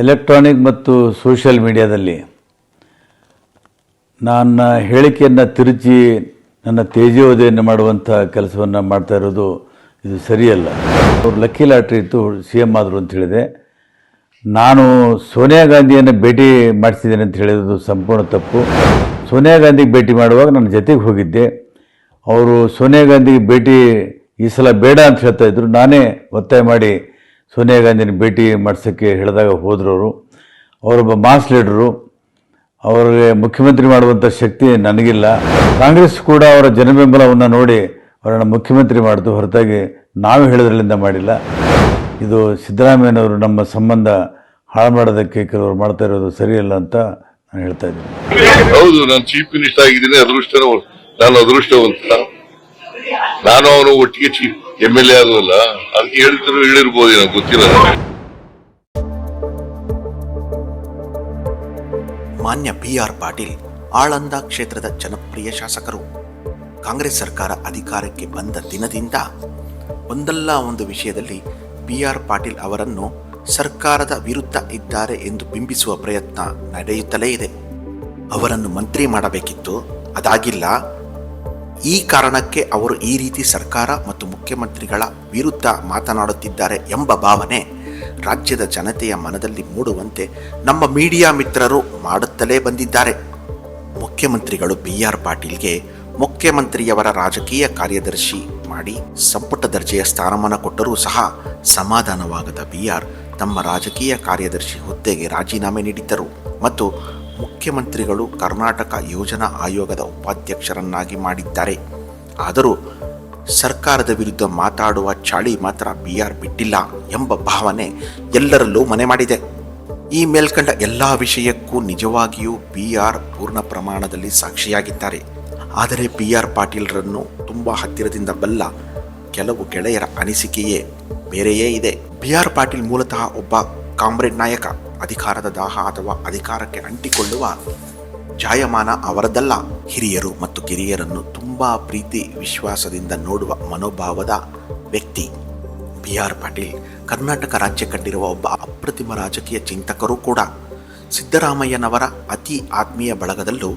Electronic ಮತ್ತು social ಮೀಡಿಯಾದಲ್ಲಿ ನನ್ನ ಹೇಳಿಕೆಯನ್ನು ತಿರುಚಿ ನನ್ನ ತೇಜೋದಯನ್ನು ಮಾಡುವಂಥ ಕೆಲಸವನ್ನು ಮಾಡ್ತಾ ಇರೋದು ಇದು ಸರಿಯಲ್ಲ. ಅವರು ಲಕ್ಕಿ ಲಾಟ್ರಿ ಇತ್ತು, ಸಿ ಎಂ ಆದರು ಅಂತ ಹೇಳಿದೆ. ನಾನು ಸೋನಿಯಾ ಗಾಂಧಿಯನ್ನು ಭೇಟಿ ಮಾಡಿಸಿದ್ದೇನೆ ಅಂತ ಹೇಳಿರೋದು ಸಂಪೂರ್ಣ ತಪ್ಪು. ಸೋನಿಯಾ ಗಾಂಧಿಗೆ ಭೇಟಿ ಮಾಡುವಾಗ ನನ್ನ ಜೊತೆಗೆ ಹೋಗಿದ್ದೆ. ಅವರು ಸೋನಿಯಾ ಗಾಂಧಿಗೆ ಭೇಟಿ ಈ ಸಲ ಬೇಡ ಅಂತ ಹೇಳ್ತಾ ಇದ್ದರು ನಾನೇ ಒತ್ತಾಯ ಮಾಡಿ ಸೋನಿಯಾ ಗಾಂಧಿನ ಭೇಟಿ ಮಾಡಿಸೋಕ್ಕೆ ಹೇಳಿದಾಗ ಹೋದ್ರು ಅವರು ಅವರೊಬ್ಬ ಮಾಸ್ ಲೀಡರು, ಅವರಿಗೆ ಮುಖ್ಯಮಂತ್ರಿ ಮಾಡುವಂಥ ಶಕ್ತಿ ನನಗಿಲ್ಲ. ಕಾಂಗ್ರೆಸ್ ಕೂಡ ಅವರ ಜನಬೆಂಬಲವನ್ನು ನೋಡಿ ಅವರನ್ನು ಮುಖ್ಯಮಂತ್ರಿ ಮಾಡಿತು ಹೊರತಾಗಿ ನಾವು ಹೇಳಿದ್ರಲ್ಲಿಂದ ಮಾಡಿಲ್ಲ. ಇದು ಸಿದ್ದರಾಮಯ್ಯನವರು ನಮ್ಮ ಸಂಬಂಧ ಹಾಳು ಮಾಡೋದಕ್ಕೆ ಕೆಲವರು ಮಾಡ್ತಾ ಇರೋದು ಸರಿಯಲ್ಲ ಅಂತ ನಾನು ಹೇಳ್ತಾ ಇದ್ದೀನಿ. ಹೌದು, ನಾನು ಚೀಫ್ ಮಿನಿಸ್ಟರ್ ಆಗಿದ್ದೀನಿ ಅದೃಷ್ಟ ನಾನು ಅದೃಷ್ಟವಂತ. ನಾನು ಅವನು ಒಟ್ಟಿಗೆ ಚೀಫ್ ಎಂ ಎಲ್ ಎ ಆದವಲ್ಲ ಅದಕ್ಕೆ ಹೇಳ್ತಿರೋ ಹೇಳಿರ್ಬೋದು ನನಗೆ ಗೊತ್ತಿಲ್ಲ ಮಾನ್ಯ ಬಿ ಆರ್ ಪಾಟೀಲ್, ಆಳಂದ ಕ್ಷೇತ್ರದ ಜನಪ್ರಿಯ ಶಾಸಕರು, ಕಾಂಗ್ರೆಸ್ ಸರ್ಕಾರ ಅಧಿಕಾರಕ್ಕೆ ಬಂದ ದಿನದಿಂದ ಒಂದಲ್ಲ ಒಂದು ವಿಷಯದಲ್ಲಿ ಬಿ ಆರ್ ಪಾಟೀಲ್ ಅವರನ್ನು ಸರ್ಕಾರದ ವಿರುದ್ಧ ಇದ್ದಾರೆ ಎಂದು ಬಿಂಬಿಸುವ ಪ್ರಯತ್ನ ನಡೆಯುತ್ತಲೇ ಇದೆ. ಅವರನ್ನು ಮಂತ್ರಿ ಮಾಡಬೇಕಿತ್ತು, ಅದಾಗಿಲ್ಲ. ಈ ಕಾರಣಕ್ಕೆ ಅವರು ಈ ರೀತಿ ಸರ್ಕಾರ ಮತ್ತು ಮುಖ್ಯಮಂತ್ರಿಗಳ ವಿರುದ್ಧ ಮಾತನಾಡುತ್ತಿದ್ದಾರೆ ಎಂಬ ಭಾವನೆ ರಾಜ್ಯದ ಜನತೆಯ ಮನದಲ್ಲಿ ಮೂಡುವಂತೆ ನಮ್ಮ ಮೀಡಿಯಾ ಮಿತ್ರರು ಮಾಡುತ್ತಲೇ ಬಂದಿದ್ದಾರೆ. ಮುಖ್ಯಮಂತ್ರಿಗಳು ಬಿ ಆರ್ ಪಾಟೀಲ್ಗೆ ಮುಖ್ಯಮಂತ್ರಿಯವರ ರಾಜಕೀಯ ಕಾರ್ಯದರ್ಶಿ ಮಾಡಿ ಸಂಪುಟ ದರ್ಜೆಯ ಸ್ಥಾನಮಾನ ಕೊಟ್ಟರೂ ಸಹ ಸಮಾಧಾನವಾಗದ ಬಿ ಆರ್ ತಮ್ಮ ರಾಜಕೀಯ ಕಾರ್ಯದರ್ಶಿ ಹುದ್ದೆಗೆ ರಾಜೀನಾಮೆ ನೀಡಿದ್ದರು ಮತ್ತು ಮುಖ್ಯಮಂತ್ರಿಗಳು ಕರ್ನಾಟಕ ಯೋಜನಾ ಆಯೋಗದ ಉಪಾಧ್ಯಕ್ಷರನ್ನಾಗಿ ಮಾಡಿದ್ದಾರೆ. ಆದರೂ ಸರ್ಕಾರದ ವಿರುದ್ಧ ಮಾತಾಡುವ ಚಾಳಿ ಮಾತ್ರ ಬಿ ಆರ್ ಬಿಟ್ಟಿಲ್ಲ ಎಂಬ ಭಾವನೆ ಎಲ್ಲರಲ್ಲೂ ಮನೆ ಮಾಡಿದೆ. ಈ ಮೇಲ್ಕಂಡ ಎಲ್ಲ ವಿಷಯಕ್ಕೂ ನಿಜವಾಗಿಯೂ ಬಿ ಆರ್ ಪೂರ್ಣ ಪ್ರಮಾಣದಲ್ಲಿ ಸಾಕ್ಷಿಯಾಗಿದ್ದಾರೆ. ಆದರೆ ಬಿ ಆರ್ ಪಾಟೀಲ್ರನ್ನು ತುಂಬ ಹತ್ತಿರದಿಂದ ಬಲ್ಲ ಕೆಲವು ಗೆಳೆಯರ ಅನಿಸಿಕೆಯೇ ಬೇರೆಯೇ ಇದೆ. ಬಿ ಆರ್ ಪಾಟೀಲ್ ಮೂಲತಃ ಒಬ್ಬ ಕಾಮ್ರೇಡ್ ನಾಯಕ ಅಧಿಕಾರದ ದಾಹ ಅಥವಾ ಅಧಿಕಾರಕ್ಕೆ ಅಂಟಿಕೊಳ್ಳುವ ಜಾಯಮಾನ ಅವರದಲ್ಲ. ಹಿರಿಯರು ಮತ್ತು ಕಿರಿಯರನ್ನು ತುಂಬ ಪ್ರೀತಿ ವಿಶ್ವಾಸದಿಂದ ನೋಡುವ ಮನೋಭಾವದ ವ್ಯಕ್ತಿ. ಬಿ ಆರ್ ಪಾಟೀಲ್ ಕರ್ನಾಟಕ ರಾಜ್ಯ ಕಂಡಿರುವ ಒಬ್ಬ ಅಪ್ರತಿಮ ರಾಜಕೀಯ ಚಿಂತಕರೂ ಕೂಡ ಸಿದ್ದರಾಮಯ್ಯನವರ ಅತಿ ಆತ್ಮೀಯ ಬಳಗದಲ್ಲೂ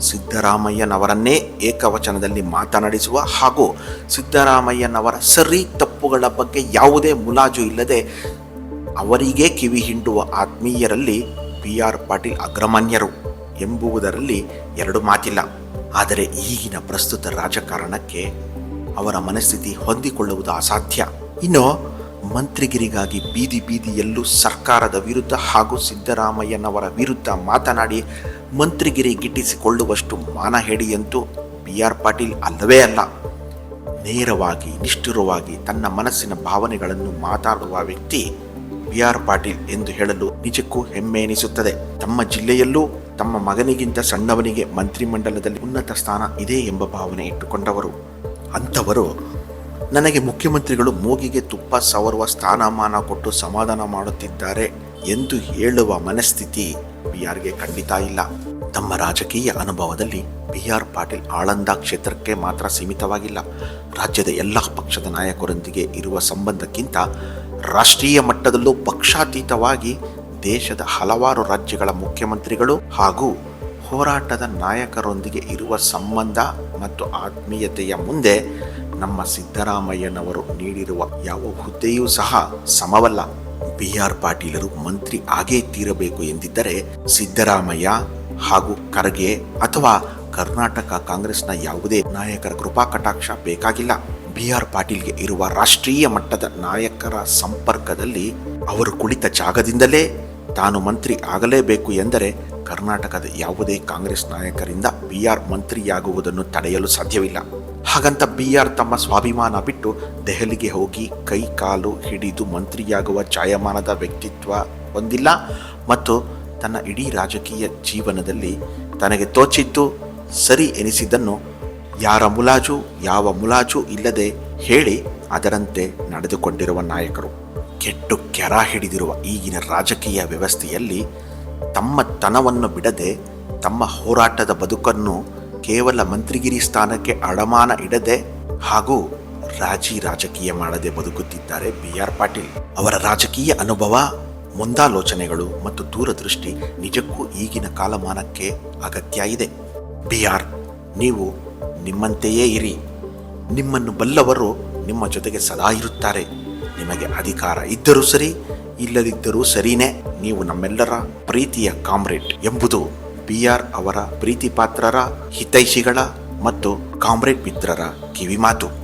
ಸಿದ್ದರಾಮಯ್ಯನವರನ್ನೇ ಏಕವಚನದಲ್ಲಿ ಮಾತನಾಡಿಸುವ ಹಾಗೂ ಸಿದ್ದರಾಮಯ್ಯನವರ ಸರಿ ತಪ್ಪುಗಳ ಬಗ್ಗೆ ಯಾವುದೇ ಮುಲಾಜು ಇಲ್ಲದೆ ಅವರಿಗೆ ಕಿವಿ ಹಿಂಡುವ ಆತ್ಮೀಯರಲ್ಲಿ ಪಿ ಆರ್ ಪಾಟೀಲ್ ಅಗ್ರಮಾನ್ಯರು ಎಂಬುವುದರಲ್ಲಿ ಎರಡು ಮಾತಿಲ್ಲ. ಆದರೆ ಈಗಿನ ಪ್ರಸ್ತುತ ರಾಜಕಾರಣಕ್ಕೆ ಅವರ ಮನಸ್ಥಿತಿ ಹೊಂದಿಕೊಳ್ಳುವುದು ಅಸಾಧ್ಯ. ಇನ್ನು ಮಂತ್ರಿಗಿರಿಗಾಗಿ ಬೀದಿ ಬೀದಿಯಲ್ಲೂ ಸರ್ಕಾರದ ವಿರುದ್ಧ ಹಾಗೂ ಸಿದ್ದರಾಮಯ್ಯನವರ ವಿರುದ್ಧ ಮಾತನಾಡಿ ಮಂತ್ರಿಗಿರಿ ಗಿಟ್ಟಿಸಿಕೊಳ್ಳುವಷ್ಟು ಮಾನ ಹೇಡಿಯಂತೂ ಬಿ ಆರ್ ಪಾಟೀಲ್ ಅಲ್ಲವೇ ಅಲ್ಲ. ನೇರವಾಗಿ ನಿಷ್ಠುರವಾಗಿ ತನ್ನ ಮನಸ್ಸಿನ ಭಾವನೆಗಳನ್ನು ಮಾತಾಡುವ ವ್ಯಕ್ತಿ ಬಿ ಆರ್ ಪಾಟೀಲ್ ಎಂದು ಹೇಳಲು ನಿಜಕ್ಕೂ ಹೆಮ್ಮೆ ಎನಿಸುತ್ತದೆ. ತಮ್ಮ ಜಿಲ್ಲೆಯಲ್ಲೂ ತಮ್ಮ ಮಗನಿಗಿಂತ ಸಣ್ಣವನಿಗೆ ಮಂತ್ರಿಮಂಡಲದಲ್ಲಿ ಉನ್ನತ ಸ್ಥಾನ ಇದೆ ಎಂಬ ಭಾವನೆ ಇಟ್ಟುಕೊಂಡವರು. ಅಂಥವರು ನನಗೆ ಮುಖ್ಯಮಂತ್ರಿಗಳು ಮೂಗಿಗೆ ತುಪ್ಪ ಸವರುವ ಸ್ಥಾನಮಾನ ಕೊಟ್ಟು ಸಮಾಧಾನ ಮಾಡುತ್ತಿದ್ದಾರೆ ಎಂದು ಹೇಳುವ ಮನಸ್ಥಿತಿ ಬಿ ಆರ್ಗೆ ಖಂಡಿತ ಇಲ್ಲ. ತಮ್ಮ ರಾಜಕೀಯ ಅನುಭವದಲ್ಲಿ ಬಿ ಆರ್ ಪಾಟೀಲ್ ಆಳಂದ ಕ್ಷೇತ್ರಕ್ಕೆ ಮಾತ್ರ ಸೀಮಿತವಾಗಿಲ್ಲ. ರಾಜ್ಯದ ಎಲ್ಲ ಪಕ್ಷದ ನಾಯಕರೊಂದಿಗೆ ಇರುವ ಸಂಬಂಧಕ್ಕಿಂತ ರಾಷ್ಟ್ರೀಯ ಮಟ್ಟದಲ್ಲೂ ಪಕ್ಷಾತೀತವಾಗಿ ದೇಶದ ಹಲವಾರು ರಾಜ್ಯಗಳ ಮುಖ್ಯಮಂತ್ರಿಗಳು ಹಾಗೂ ಹೋರಾಟದ ನಾಯಕರೊಂದಿಗೆ ಇರುವ ಸಂಬಂಧ ಮತ್ತು ಆತ್ಮೀಯತೆಯ ಮುಂದೆ ನಮ್ಮ ಸಿದ್ದರಾಮಯ್ಯನವರು ನೀಡಿರುವ ಯಾವ ಹುದ್ದೆಯೂ ಸಹ ಸಮವಲ್ಲ. ಬಿ ಆರ್ ಪಾಟೀಲರು ಮಂತ್ರಿ ಆಗೇ ತೀರಬೇಕು ಎಂದಿದ್ದರೆ ಸಿದ್ದರಾಮಯ್ಯ ಹಾಗೂ ಖರ್ಗೆ ಅಥವಾ ಕರ್ನಾಟಕ ಕಾಂಗ್ರೆಸ್ನ ಯಾವುದೇ ನಾಯಕರ ಕೃಪಾ ಕಟಾಕ್ಷ ಬೇಕಾಗಿಲ್ಲ. ಬಿ ಆರ್ ಪಾಟೀಲ್ಗೆ ಇರುವ ರಾಷ್ಟ್ರೀಯ ಮಟ್ಟದ ನಾಯಕರ ಸಂಪರ್ಕದಲ್ಲಿ ಅವರು ಕುಳಿತ ಜಾಗದಿಂದಲೇ ತಾನು ಮಂತ್ರಿ ಆಗಲೇಬೇಕು ಎಂದರೆ ಕರ್ನಾಟಕದ ಯಾವುದೇ ಕಾಂಗ್ರೆಸ್ ನಾಯಕರಿಂದ ಬಿ ಆರ್ ಮಂತ್ರಿಯಾಗುವುದನ್ನು ತಡೆಯಲು ಸಾಧ್ಯವಿಲ್ಲ. ಹಾಗಂತ ಬಿ ಆರ್ ತಮ್ಮ ಸ್ವಾಭಿಮಾನ ಬಿಟ್ಟು ದೆಹಲಿಗೆ ಹೋಗಿ ಕೈ ಕಾಲು ಹಿಡಿದು ಮಂತ್ರಿಯಾಗುವ ಜಾಯಮಾನದ ವ್ಯಕ್ತಿತ್ವ ಹೊಂದಿಲ್ಲ ಮತ್ತು ತನ್ನ ಇಡೀ ರಾಜಕೀಯ ಜೀವನದಲ್ಲಿ ತನಗೆ ತೋಚಿದ್ದು ಸರಿ ಎನಿಸಿದ್ದನ್ನು ಯಾರ ಮುಲಾಜು, ಯಾವ ಮುಲಾಜು ಇಲ್ಲದೆ ಹೇಳಿ ಅದರಂತೆ ನಡೆದುಕೊಂಡಿರುವ ನಾಯಕರು. ಕೆಟ್ಟು ಕೆರ ಹಿಡಿದಿರುವ ಈಗಿನ ರಾಜಕೀಯ ವ್ಯವಸ್ಥೆಯಲ್ಲಿ ತಮ್ಮ ತನವನ್ನು ಬಿಡದೆ ತಮ್ಮ ಹೋರಾಟದ ಬದುಕನ್ನು ಕೇವಲ ಮಂತ್ರಿಗಿರಿ ಸ್ಥಾನಕ್ಕೆ ಅಡಮಾನ ಇಡದೆ ಹಾಗೂ ರಾಜಿ ರಾಜಕೀಯ ಮಾಡದೆ ಬದುಕುತ್ತಿದ್ದಾರೆ ಬಿ ಆರ್ ಪಾಟೀಲ್. ಅವರ ರಾಜಕೀಯ ಅನುಭವ, ಮುಂದಾಲೋಚನೆಗಳು ಮತ್ತು ದೂರದೃಷ್ಟಿ ನಿಜಕ್ಕೂ ಈಗಿನ ಕಾಲಮಾನಕ್ಕೆ ಅಗತ್ಯ ಇದೆ. ಬಿ ಆರ್ ನೀವು ನಿಮ್ಮಂತೆಯೇ ಇರಿ. ನಿಮ್ಮನ್ನು ಬಲ್ಲವರು ನಿಮ್ಮ ಜೊತೆಗೆ ಸದಾ ಇರುತ್ತಾರೆ. ನಿಮಗೆ ಅಧಿಕಾರ ಇದ್ದರೂ ಸರಿ, ಇಲ್ಲದಿದ್ದರೂ ಸರಿನೇ. ನೀವು ನಮ್ಮೆಲ್ಲರ ಪ್ರೀತಿಯ ಕಾಮ್ರೇಡ್ ಎಂಬುದು ಬಿ ಆರ್ ಅವರ ಪ್ರೀತಿ ಪಾತ್ರರ ಹಿತೈಷಿಗಳ ಮತ್ತು ಕಾಮ್ರೇಡ್ ಮಿತ್ರರ ಕಿವಿಮಾತು.